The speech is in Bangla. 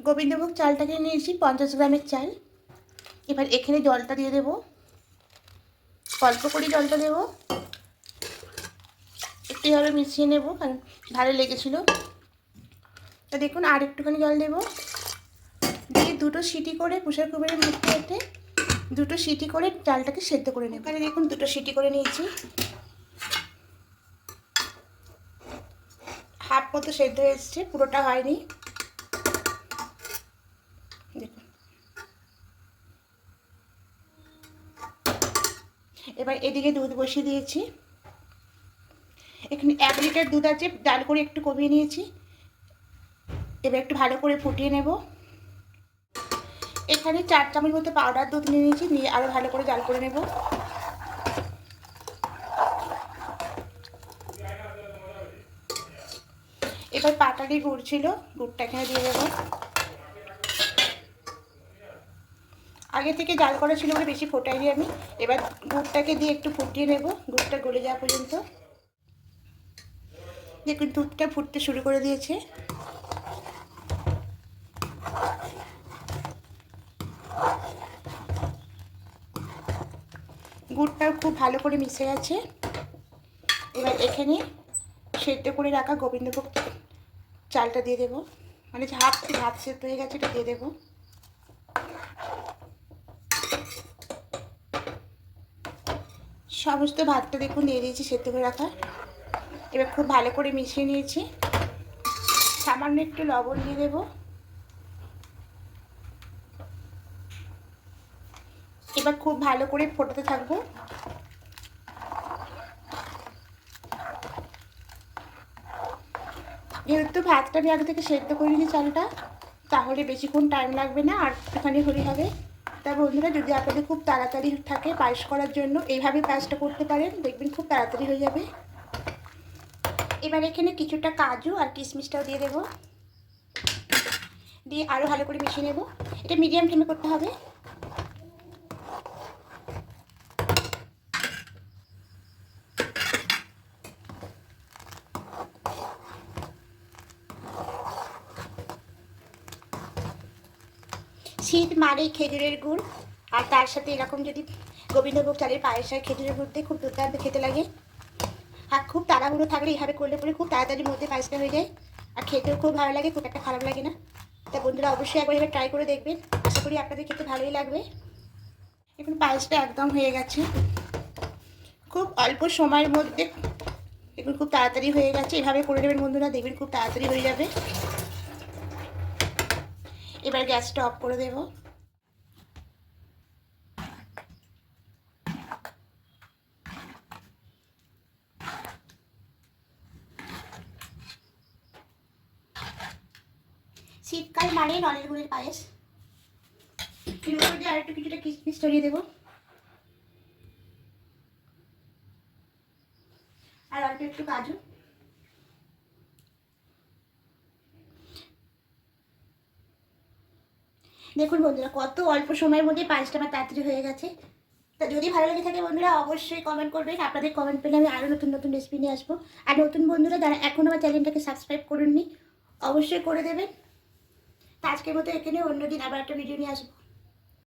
গোবিন্দভোগ চালটাকে নিয়েছি পঞ্চাশ গ্রামের চাল। এবার এখানে জলটা দিয়ে দেবো। অল্প করে জলটা দেবো। একটু এভাবে মিশিয়ে নেব, কারণ ভালো লেগেছিলো। তা দেখুন, আর একটুখানি জল দেবো। দিয়ে দুটো সিটি করে পুষার কুকারের মধ্যে এতে দুটো সিটি করে চালটাকে সেদ্ধ করে নেব। এখানে দেখুন, দুটো সিটি করে নিয়েছি। হাফ মতো সেদ্ধ হয়ে এসছে, পুরোটা হয়নি। দেখুন। এবার এদিকে দুধ বসিয়ে দিয়েছি। এখানে এক লিটার দুধ আছে, ডাল করে একটু কমিয়ে নিয়েছি। এবার একটু ভালো করে ফুটিয়ে নেব। এখানে চার চামচ মতো পাউডার দুধ নিয়ে নিয়েছি, নিয়ে আরও ভালো করে জাল করে নেব। এবার পাটালি গুড় ছিল, গুড়টা এখানে দিয়ে দেবো। আগে থেকে জাল করা ছিল বলে বেশি ফোটাইনি আমি। এবার গুড়টাকে দিয়ে একটু ফুটিয়ে নেব। গুড়টা গলে যাওয়া পর্যন্ত। দেখুন, দুধটা ফুটতে শুরু করে দিয়েছে। গুড়টাও খুব ভালো করে মিশে গেছে। এবার এখানে সেদ্ধ করে রাখা গোবিন্দভোগ চালটা দিয়ে দেবো। মানে হাফ হাফ সেদ্ধ হয়ে গেছে এটা দিয়ে দেবো। সমস্ত ভাতটা দেখুন দিয়ে দিয়েছি সেদ্ধ করে রাখা। এবার খুব ভালো করে মিশিয়ে নিয়েছি। সামান্য একটু লবণ দিয়ে দেবো। এবার খুব ভালো করে ফোটাতে থাকব। যেহেতু ভাতটা আমি আগে থেকে সেদ্ধ করে নিই চালটা, তাহলে বেশিক্ষণ টাইম লাগবে না, আর একটুখানি হলে হবে। তা বন্ধুরা, যদি আপনাদের খুব তাড়াতাড়ি থাকে পায়েস করার জন্য, এইভাবে পায়েসটা করতে পারেন, দেখবেন খুব তাড়াতাড়ি হয়ে যাবে। এবার এখানে কিছুটা কাজু আর কিশমিশটাও দিয়ে দেবো। দিয়ে আরও ভালো করে মিশিয়ে নেব। এটা মিডিয়াম ফ্লেমে করতে হবে। শীত মারে খেজুরের গুড়। আর তার সাথে এরকম যদি গোবিন্দভোগ চালের পায়েস খেজুরের গুড় দিয়ে খুব দুর্দান্ত খেতে লাগে। আর খুব তাড়াহুড়ো থাকলে এইভাবে করলে পরে খুব তাড়াতাড়ির মধ্যে পায়েসটা হয়ে যায়। আর খেতেও খুব ভালো লাগে, খুব একটা খারাপ লাগে না। তা বন্ধুরা অবশ্যই একবার এবার ট্রাই করে দেখবেন। আশা করি আপনাদের খেতে ভালোই লাগবে। এখন পায়েসটা একদম হয়ে গেছে। খুব অল্প সময়ের মধ্যে, এখন খুব তাড়াতাড়ি হয়ে গেছে। এভাবে করে নেবেন বন্ধুরা, দেখবেন খুব তাড়াতাড়ি হয়ে যাবে। এবার গ্যাসটা অফ করে দেব। শীতকাল মানে নলের গুড়ের পায়েস। এর উপর আর একটু কিছুটা কিশমিশ ছড়িয়ে দেবো। আর অল্প একটু কাজু। দেখুন বন্ধুরা, কত অল্প সময়ের মধ্যে পাঁচটা আমার তাড়াতাড়ি হয়ে গেছে। তা যদি ভালো লেগে থাকে বন্ধুরা, অবশ্যই কমেন্ট করবেন আপনাদের কমেন্ট পেলে আমি আরও নতুন নতুন রেসিপি নিয়ে আসব। আর নতুন বন্ধুরা যারা এখনও আমার চ্যানেলটাকে সাবস্ক্রাইব করেননি, অবশ্যই করে দেবেন। তা আজকের মতো এখানে অন্যদিন আবার একটা ভিডিও নিয়ে আসব।